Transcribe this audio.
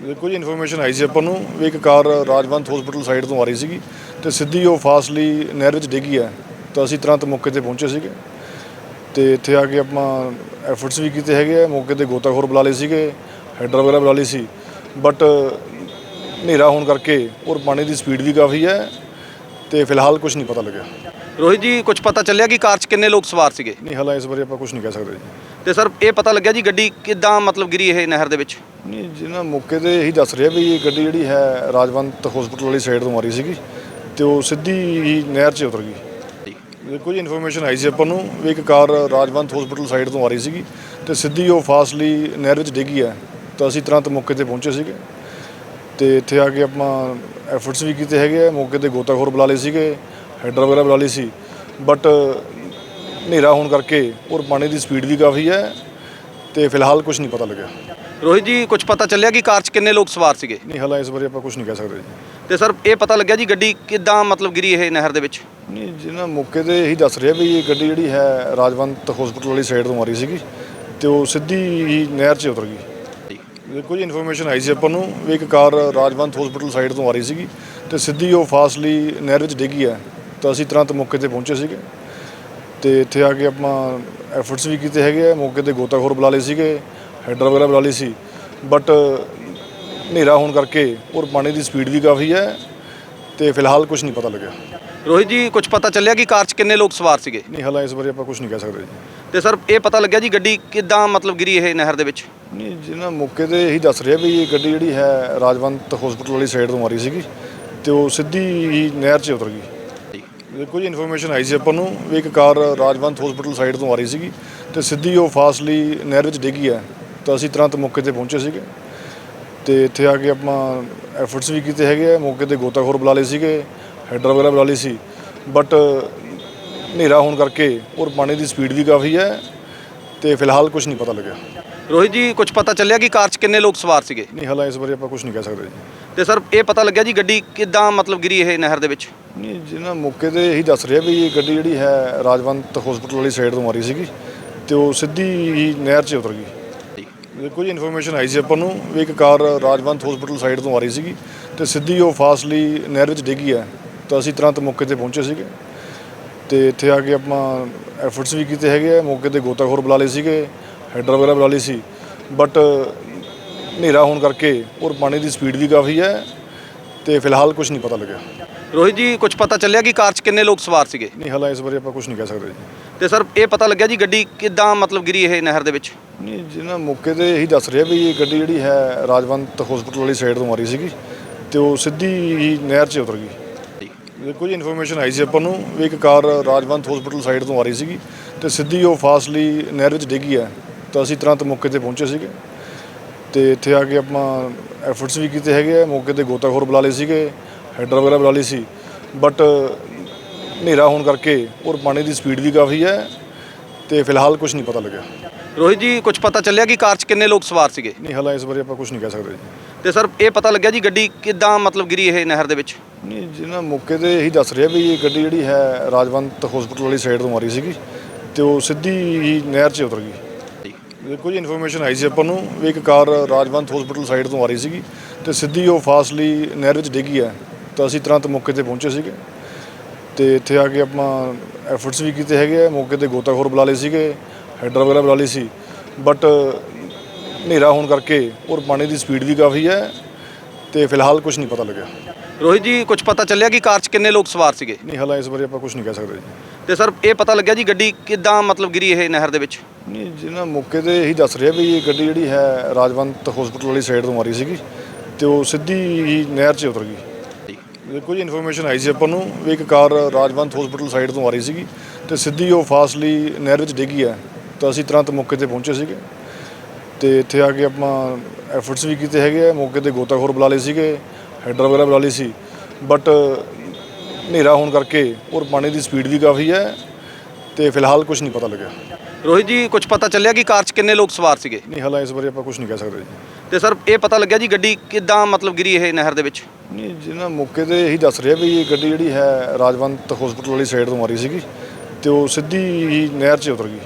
ਕੁਝ ਇਨਫੋਰਮੇਸ਼ਨ ਆਈ ਸੀ ਆਪਾਂ ਨੂੰ ਵੀ ਇੱਕ ਕਾਰ ਰਾਜਵੰਤ ਹਸਪੀਟਲ ਸਾਈਡ ਤੋਂ ਆ ਰਹੀ ਸੀਗੀ ਤੇ ਸਿੱਧੀ ਉਹ ਫਾਸਟਲੀ ਨਹਿਰ ਵਿੱਚ ਡਿੱਗੀ ਹੈ। ਤਾਂ ਅਸੀਂ ਤੁਰੰਤ ਮੌਕੇ ਤੇ ਪਹੁੰਚੇ ਸੀਗੇ ਤੇ ਇੱਥੇ ਆ ਕੇ ਆਪਾਂ ਐਫਰਟਸ ਵੀ ਕੀਤੇ ਹੈਗੇ ਆ। ਮੌਕੇ ਤੇ ਗੋਤਾਖੋਰ ਬੁਲਾ ਲਏ ਸੀਗੇ ਹੈਡਰ ਵਗੈਰਾ ਬੁਲਾ ਲਈ ਸੀ। ਬਟ ਹਨੇਰਾ ਹੋਣ ਕਰਕੇ ਔਰ ਪਾਣੀ ਦੀ ਸਪੀਡ ਵੀ ਕਾਫੀ ਹੈ ਤੇ ਫਿਲਹਾਲ ਕੁਝ ਨਹੀਂ ਪਤਾ ਲੱਗਿਆ। ਰੋਹਿਤ ਜੀ ਕੁਝ ਪਤਾ ਚੱਲਿਆ ਕਿ ਕਾਰ 'ਚ ਕਿੰਨੇ ਲੋਕ ਸਵਾਰ ਸੀਗੇ? ਨਹੀਂ ਹਾਲਾਂ ਇਸ ਬਾਰੇ ਆਪਾਂ ਕੁਝ ਨਹੀਂ ਕਹਿ ਸਕਦੇ ਜੀ। ਤੇ ਸਰ ਇਹ ਪਤਾ ਲੱਗਿਆ ਜੀ ਗੱਡੀ ਕਿੱਦਾਂ ਮਤਲਬ ਗਿਰੀ ਇਹ ਨਹਿਰ ਦੇ ਵਿੱਚ? ਨਹੀਂ ਜਿਹਨਾਂ ਮੌਕੇ ਤੇ ਇਹੀ ਦੱਸ ਰਿਹਾ ਵੀ ਇਹ ਗੱਡੀ ਜਿਹੜੀ ਹੈ ਰਾਜਵੰਤ ਹਸਪੀਟਲ ਵਾਲੀ ਸਾਈਡ ਤੋਂ ਰਹੀ ਸੀਗੀ ਤੇ ਉਹ ਸਿੱਧੀ ਹੀ ਨਹਿਰ 'ਚ ਉਤਰ ਗਈ। ਜੀ। ਇਨਫੋਰਮੇਸ਼ਨ ਆਈ ਸੀ ਆਪਾਂ ਨੂੰ ਵੀ ਇੱਕ ਕਾਰ ਰਾਜਵੰਤ ਹਸਪੀਟਲ ਸਾਈਡ ਤੋਂ ਆ ਰਹੀ ਸੀਗੀ ਤੇ ਸਿੱਧੀ ਉਹ ਫਾਸਟਲੀ ਨਹਿਰ ਵਿੱਚ ਡਿੱਗੀ ਹੈ। ਤਾਂ ਅਸੀਂ ਤੁਰੰਤ ਮੌਕੇ ਤੇ ਪਹੁੰਚੇ ਸੀਗੇ ਤੇ ਇੱਥੇ ਆ ਕੇ ਆਪਾਂ ਐਫਰਟਸ ਵੀ ਕੀਤੇ ਹੈਗੇ ਆ। ਮੌਕੇ ਤੇ ਗੋਤਾਖੋਰ ਬੁਲਾ ਲਏ ਸੀਗੇ। ਹੈਡਰ ਵਗੈਰਾ ਬੁਲਾ ਲਈ ਸੀ। ਬਟ ਹਨੇਰਾ ਹੋਣ ਕਰਕੇ ਔਰ ਪਾਣੀ ਦੀ ਸਪੀਡ ਵੀ ਕਾਫੀ ਹੈ ਤੇ ਫਿਲਹਾਲ ਕੁਝ ਨਹੀਂ ਪਤਾ ਲੱਗਿਆ। ਰੋਹਿਤ ਜੀ ਕੁਝ ਪਤਾ ਚੱਲਿਆ ਕਿ ਕਾਰ 'ਚ ਕਿੰਨੇ ਲੋਕ ਸਵਾਰ ਸੀਗੇ? ਨਹੀਂ ਹਾਲਾਂ ਇਸ ਬਾਰੇ ਆਪਾਂ ਕੁਝ ਨਹੀਂ ਕਹਿ ਸਕਦੇ ਜੀ। ਤੇ ਸਰ ਇਹ ਪਤਾ ਲੱਗਿਆ ਜੀ ਗੱਡੀ ਕਿੱਦਾਂ ਮਤਲਬ ਗਿਰੀ ਇਹ ਨਹਿਰ ਦੇ ਵਿੱਚ? ਨਹੀਂ ਜਿਹਨਾਂ ਮੌਕੇ ਤੇ ਇਹੀ ਦੱਸ ਰਿਹਾ ਵੀ ਇਹ ਗੱਡੀ ਜਿਹੜੀ ਹੈ ਰਾਜਵੰਤ ਹਸਪੀਟਲ ਵਾਲੀ ਸਾਈਡ ਤੋਂ ਰਹੀ ਸੀਗੀ ਤੇ ਉਹ ਸਿੱਧੀ ਹੀ ਨਹਿਰ 'ਚ ਉਤਰ ਗਈ। ਜੀ। ਇਨਫੋਰਮੇਸ਼ਨ ਆਈ ਸੀ ਆਪਾਂ ਨੂੰ ਵੀ ਇੱਕ ਕਾਰ ਰਾਜਵੰਤ ਹਸਪੀਟਲ ਸਾਈਡ ਤੋਂ ਆ ਰਹੀ ਸੀਗੀ ਤੇ ਸਿੱਧੀ ਉਹ ਫਾਸਟਲੀ ਨਹਿਰ ਵਿੱਚ ਡਿੱਗੀ ਹੈ। ਤਾਂ ਅਸੀਂ ਤੁਰੰਤ ਮੌਕੇ ਤੇ ਪਹੁੰਚੇ ਸੀਗੇ। ਤੇ ਇੱਥੇ ਆ ਕੇ ਆਪਾਂ ਐਫਰਟਸ ਵੀ ਕੀਤੇ ਹੈਗੇ ਆ। ਮੌਕੇ ਤੇ ਗੋਤਾਖੋਰ ਬੁਲਾ ਲਏ ਸੀਗੇ ਹੈਡਰ ਵਗੈਰਾ ਬੁਲਾ ਲਈ ਸੀ। ਬਟ ਹਨੇਰਾ ਹੋਣ ਕਰਕੇ ਔਰ ਪਾਣੀ ਦੀ ਸਪੀਡ ਵੀ ਕਾਫੀ ਹੈ ਤੇ ਫਿਲਹਾਲ ਕੁਝ ਨਹੀਂ ਪਤਾ ਲੱਗਿਆ। ਰੋਹਿਤ ਜੀ ਕੁਝ ਪਤਾ ਚੱਲਿਆ ਕਿ ਕਾਰ 'ਚ ਕਿੰਨੇ ਲੋਕ ਸਵਾਰ ਸੀਗੇ? ਨਹੀਂ ਹਾਲਾਂ ਇਸ ਬਾਰੇ ਆਪਾਂ ਕੁਝ ਨਹੀਂ ਕਹਿ ਸਕਦੇ ਜੀ। ਤੇ ਸਰ ਇਹ ਪਤਾ ਲੱਗਿਆ ਜੀ ਗੱਡੀ ਕਿੱਦਾਂ ਮਤਲਬ ਗਿਰੀ ਇਹ ਨਹਿਰ ਦੇ ਵਿੱਚ? ਨਹੀਂ ਜਿਹਨਾਂ ਮੌਕੇ ਤੇ ਇਹੀ ਦੱਸ ਰਿਹਾ ਵੀ ਇਹ ਗੱਡੀ ਜਿਹੜੀ ਹੈ ਰਾਜਵੰਤ ਹਸਪੀਟਲ ਵਾਲੀ ਸਾਈਡ ਤੋਂ ਰਹੀ ਸੀਗੀ ਤੇ ਉਹ ਸਿੱਧੀ ਹੀ ਨਹਿਰ 'ਚ ਉਤਰ ਗਈ। ਦੇਖੋ ਜੀ ਇਨਫੋਰਮੇਸ਼ਨ ਆਈ ਸੀ ਆਪਾਂ ਨੂੰ ਵੀ ਇੱਕ ਕਾਰ ਰਾਜਵੰਤ ਹਸਪੀਟਲ ਸਾਈਡ ਤੋਂ ਆ ਰਹੀ ਸੀਗੀ ਤੇ ਸਿੱਧੀ ਉਹ ਫਾਸਟਲੀ ਨਹਿਰ ਵਿੱਚ ਡਿੱਗੀ ਹੈ। ਤਾਂ ਅਸੀਂ ਤੁਰੰਤ ਮੌਕੇ ਤੇ ਪਹੁੰਚੇ ਸੀਗੇ ਤੇ ਇੱਥੇ ਆ ਕੇ ਆਪਾਂ ਐਫਰਟਸ ਵੀ ਕੀਤੇ ਹੈਗੇ ਆ। ਮੌਕੇ ਤੇ ਗੋਤਾਖੋਰ ਬੁਲਾ ਲਏ ਸੀਗੇ ਹੈਡਰ ਵਗੈਰਾ ਬੁਲਾ ਲਈ ਸੀ। ਬਟ ਹਨੇਰਾ ਹੋਣ ਕਰਕੇ ਔਰ ਪਾਣੀ ਦੀ ਸਪੀਡ ਵੀ ਕਾਫੀ ਹੈ ਤੇ ਫਿਲਹਾਲ ਕੁਝ ਨਹੀਂ ਪਤਾ ਲੱਗਿਆ। ਰੋਹਿਤ ਜੀ ਕੁਝ ਪਤਾ ਚੱਲਿਆ ਕਿ ਕਾਰ 'ਚ ਕਿੰਨੇ ਲੋਕ ਸਵਾਰ ਸੀਗੇ? ਨਹੀਂ ਹਾਲਾਂ ਇਸ ਬਾਰੇ ਆਪਾਂ ਕੁਝ ਨਹੀਂ ਕਹਿ ਸਕਦੇ ਜੀ। ਤੇ ਸਰ ਇਹ ਪਤਾ ਲੱਗਿਆ ਜੀ ਗੱਡੀ ਕਿੱਦਾਂ ਮਤਲਬ ਗਿਰੀ ਇਹ ਨਹਿਰ ਦੇ ਵਿੱਚ? ਨਹੀਂ ਜਿਹਨਾਂ ਮੌਕੇ ਤੇ ਇਹੀ ਦੱਸ ਰਿਹਾ ਵੀ ਇਹ ਗੱਡੀ ਜਿਹੜੀ ਹੈ ਰਾਜਵੰਤ ਹਸਪੀਟਲ ਵਾਲੀ ਸਾਈਡ ਤੋਂ ਆ ਰਹੀ ਸੀਗੀ ਤੇ ਉਹ ਸਿੱਧੀ ਹੀ ਨਹਿਰ 'ਚ ਉਤਰ ਗਈ। ਦੇਖੋ ਜੀ ਇਨਫੋਰਮੇਸ਼ਨ ਆਈ ਸੀ ਆਪਾਂ ਨੂੰ ਵੀ ਇੱਕ ਕਾਰ ਰਾਜਵੰਤ ਹਸਪੀਟਲ ਸਾਈਡ ਤੋਂ ਆ ਰਹੀ ਸੀਗੀ ਤੇ ਸਿੱਧੀ ਉਹ ਫਾਸਟਲੀ ਨਹਿਰ ਵਿੱਚ ਡਿੱਗੀ ਹੈ। ਤਾਂ ਅਸੀਂ ਤੁਰੰਤ ਮੌਕੇ ਤੇ ਪਹੁੰਚੇ ਸੀਗੇ ਤੇ ਇੱਥੇ ਆ ਕੇ ਆਪਾਂ ਐਫਰਟਸ ਵੀ ਕੀਤੇ ਹੈਗੇ ਆ, ਮੌਕੇ ਤੇ ਗੋਤਾਖੋਰ ਬੁਲਾ ਲਏ ਸੀਗੇ ਹੈਡਰ ਵਗੈਰਾ ਬੁਲਾ ਲਈ ਸੀ। ਬਟ ਹਨੇਰਾ ਹੋਣ ਕਰਕੇ ਔਰ ਪਾਣੀ ਦੀ ਸਪੀਡ ਵੀ ਕਾਫੀ ਹੈ। ਤੇ ਫਿਲਹਾਲ ਕੁਝ ਨਹੀਂ ਪਤਾ ਲੱਗਿਆ। ਰੋਹਿਤ ਜੀ ਕੁਝ ਪਤਾ ਚੱਲਿਆ ਕਿ ਕਾਰ 'ਚ ਕਿੰਨੇ ਲੋਕ ਸਵਾਰ ਸੀਗੇ? ਨਹੀਂ ਹਾਲਾਂ ਇਸ ਬਾਰੇ ਆਪਾਂ ਕੁਝ ਨਹੀਂ ਕਹਿ ਸਕਦੇ ਜੀ। ਤੇ ਸਰ ਇਹ ਪਤਾ ਲੱਗਿਆ ਜੀ ਗੱਡੀ ਕਿੱਦਾਂ ਮਤਲਬ ਗਿਰੀ ਇਹ ਨਹਿਰ ਦੇ ਵਿੱਚ? ਨਹੀਂ ਜਿਹਨਾਂ ਮੌਕੇ ਤੇ ਇਹੀ ਦੱਸ ਰਿਹਾ ਵੀ ਇਹ ਗੱਡੀ ਜਿਹੜੀ ਹੈ ਰਾਜਵੰਤ ਹਸਪੀਟਲ ਵਾਲੀ ਸਾਈਡ ਤੋਂ ਆ ਰਹੀ ਸੀਗੀ ਤੇ ਉਹ ਸਿੱਧੀ ਹੀ ਨਹਿਰ 'ਚ ਉਤਰ ਗਈ। ਦੇਖੋ ਜੀ ਇਨਫੋਰਮੇਸ਼ਨ ਆਈ ਸੀ ਆਪਾਂ ਨੂੰ ਵੀ ਇੱਕ ਕਾਰ ਰਾਜਵੰਤ ਹਸਪੀਟਲ ਸਾਈਡ ਤੋਂ ਆ ਰਹੀ ਸੀਗੀ ਤੇ ਸਿੱਧੀ ਉਹ ਫਾਸਟਲੀ ਨਹਿਰ ਵਿੱਚ ਡਿੱਗੀ ਹੈ। ਤਾਂ ਅਸੀਂ ਤੁਰੰਤ ਮੌਕੇ ਤੇ ਪਹੁੰਚੇ ਸੀਗੇ। ਤੇ ਇੱਥੇ ਆ ਕੇ ਆਪਾਂ ਐਫਰਟਸ ਵੀ ਕੀਤੇ ਹੈਗੇ ਆ। ਮੌਕੇ ਤੇ ਗੋਤਾਖੋਰ ਬੁਲਾ ਲਏ ਸੀਗੇ ਹੈਡਰ ਵਗੈਰਾ ਬੁਲਾ ਲਈ ਸੀ। ਬਟ ਹਨੇਰਾ ਹੋਣ ਕਰਕੇ ਔਰ ਪਾਣੀ ਦੀ ਸਪੀਡ ਵੀ ਕਾਫੀ ਹੈ ਤੇ ਫਿਲਹਾਲ ਕੁਝ ਨਹੀਂ ਪਤਾ ਲੱਗਿਆ। ਰੋਹਿਤ ਜੀ ਕੁਝ ਪਤਾ ਚੱਲਿਆ ਕਿ ਕਾਰ 'ਚ ਕਿੰਨੇ ਲੋਕ ਸਵਾਰ ਸੀਗੇ? ਨਹੀਂ ਹਾਲਾਂ ਇਸ ਬਾਰੇ ਆਪਾਂ ਕੁਝ ਨਹੀਂ ਕਹਿ ਸਕਦੇ ਜੀ। ਤੇ ਸਰ ਇਹ ਪਤਾ ਲੱਗਿਆ ਜੀ ਗੱਡੀ ਕਿੱਦਾਂ ਮਤਲਬ ਗਿਰੀ ਇਹ ਨਹਿਰ ਦੇ ਵਿੱਚ? ਨਹੀਂ ਜਿਹਨਾਂ ਮੌਕੇ ਤੇ ਇਹੀ ਦੱਸ ਰਿਹਾ ਵੀ ਇਹ ਗੱਡੀ ਜਿਹੜੀ ਹੈ ਰਾਜਵੰਤ ਹਸਪੀਟਲ ਵਾਲੀ ਸਾਈਡ ਤੋਂ ਰਹੀ ਸੀਗੀ ਤੇ ਉਹ ਸਿੱਧੀ ਹੀ ਨਹਿਰ 'ਚ ਉਤਰ ਗਈ। ਦੇਖੋ ਜੀ ਇਨਫੋਰਮੇਸ਼ਨ ਆਈ ਸੀ ਆਪਾਂ ਨੂੰ ਵੀ ਇੱਕ ਕਾਰ ਰਾਜਵੰਤ ਹਸਪੀਟਲ ਸਾਈਡ ਤੋਂ ਆ ਰਹੀ ਸੀਗੀ ਤੇ ਸਿੱਧੀ ਉਹ ਫਾਸਟਲੀ ਨਹਿਰ ਵਿੱਚ ਡਿੱਗੀ ਹੈ। ਤਾਂ ਅਸੀਂ ਤੁਰੰਤ ਮੌਕੇ ਤੇ ਪਹੁੰਚੇ ਸੀਗੇ ਤੇ ਇੱਥੇ ਆ ਕੇ ਆਪਾਂ ਐਫਰਟਸ ਵੀ ਕੀਤੇ ਹੈਗੇ ਆ। ਮੌਕੇ ਤੇ ਗੋਤਾਖੋਰ ਬੁਲਾ ਲਏ ਸੀਗੇ ਹੈਡਰ ਵਗੈਰਾ ਬੁਲਾ ਲਈ ਸੀ। ਬਟ ਹਨੇਰਾ ਹੋਣ ਕਰਕੇ ਔਰ ਪਾਣੀ ਦੀ ਸਪੀਡ ਵੀ ਕਾਫੀ ਹੈ ਤੇ ਫਿਲਹਾਲ ਕੁਝ ਨਹੀਂ ਪਤਾ ਲੱਗਿਆ। ਰੋਹਿਤ ਜੀ ਕੁਝ ਪਤਾ ਚੱਲਿਆ ਕਿ ਕਾਰ 'ਚ ਕਿੰਨੇ ਲੋਕ ਸਵਾਰ ਸੀਗੇ? ਨਹੀਂ ਹਾਲਾਂ ਇਸ ਬਾਰੇ ਆਪਾਂ ਕੁਝ ਨਹੀਂ ਕਹਿ ਸਕਦੇ ਜੀ। ਤੇ ਸਰ ਇਹ ਪਤਾ ਲੱਗਿਆ ਜੀ ਗੱਡੀ ਕਿੱਦਾਂ ਮਤਲਬ ਗਿਰੀ ਇਹ ਨਹਿਰ ਦੇ ਵਿੱਚ? ਨਹੀਂ, ਜਿਹਨਾਂ ਮੌਕੇ ਤੇ ਇਹੀ ਦੱਸ ਰਿਹਾ ਵੀ ਇਹ ਗੱਡੀ ਜਿਹੜੀ ਹੈ ਰਾਜਵੰਤ ਹਸਪੀਟਲ ਵਾਲੀ ਸਾਈਡ ਤੋਂ ਆ ਰਹੀ ਸੀਗੀ ਤੇ ਉਹ ਸਿੱਧੀ ਹੀ ਨਹਿਰ 'ਚ ਉਤਰ ਗਈ। ਦੇਖੋ ਜੀ ਇਨਫੋਰਮੇਸ਼ਨ ਆਈ ਸੀ ਆਪਾਂ ਨੂੰ ਵੀ ਇੱਕ ਕਾਰ ਰਾਜਵੰਤ ਹਸਪੀਟਲ ਸਾਈਡ ਤੋਂ ਆ ਰਹੀ ਸੀਗੀ ਤੇ ਸਿੱਧੀ ਉਹ ਫਾਸਟਲੀ ਨਹਿਰ ਵਿੱਚ ਡਿੱਗੀ ਹੈ। ਤਾਂ ਅਸੀਂ ਤੁਰੰਤ ਮੌਕੇ ਤੇ ਪਹੁੰਚੇ ਸੀਗੇ ਤੇ ਇੱਥੇ ਆ ਕੇ ਆਪਾਂ ਐਫਰਟਸ ਵੀ ਕੀਤੇ ਹੈਗੇ ਆ, ਮੌਕੇ ਤੇ ਗੋਤਾਖੋਰ ਬੁਲਾ ਲਏ ਸੀਗੇ ਹੈਡਰ ਵਗੈਰਾ ਬੁਲਾ ਲਈ ਸੀ। ਬਟ ਹਨੇਰਾ ਹੋਣ ਕਰਕੇ ਔਰ ਪਾਣੀ ਦੀ ਸਪੀਡ ਵੀ ਕਾਫੀ ਹੈ ਤੇ ਫਿਲਹਾਲ ਕੁਝ ਨਹੀਂ ਪਤਾ ਲੱਗਿਆ। ਰੋਹਿਤ ਜੀ ਕੁਝ ਪਤਾ ਚੱਲਿਆ ਕਿ ਕਾਰ 'ਚ ਕਿੰਨੇ ਲੋਕ ਸਵਾਰ ਸੀਗੇ? ਨਹੀਂ ਹਾਲਾਂ ਇਸ ਬਾਰੇ ਆਪਾਂ ਕੁਝ ਨਹੀਂ ਕਹਿ ਸਕਦੇ ਜੀ। ਤੇ ਸਰ ਇਹ ਪਤਾ ਲੱਗਿਆ ਜੀ ਗੱਡੀ ਕਿੱਦਾਂ ਮਤਲਬ ਗਿਰੀ ਇਹ ਨਹਿਰ ਦੇ ਵਿੱਚ? ਨਹੀਂ ਜਿਹਨਾਂ ਮੌਕੇ ਤੇ ਇਹੀ ਦੱਸ ਰਿਹਾ ਵੀ ਇਹ ਗੱਡੀ ਜਿਹੜੀ ਹੈ ਰਾਜਵੰਤ ਹਸਪੀਟਲ ਵਾਲੀ ਸਾਈਡ ਤੋਂ ਰਹੀ ਸੀਗੀ ਤੇ ਉਹ ਸਿੱਧੀ ਹੀ ਨਹਿਰ 'ਚ ਉਤਰ ਗਈ।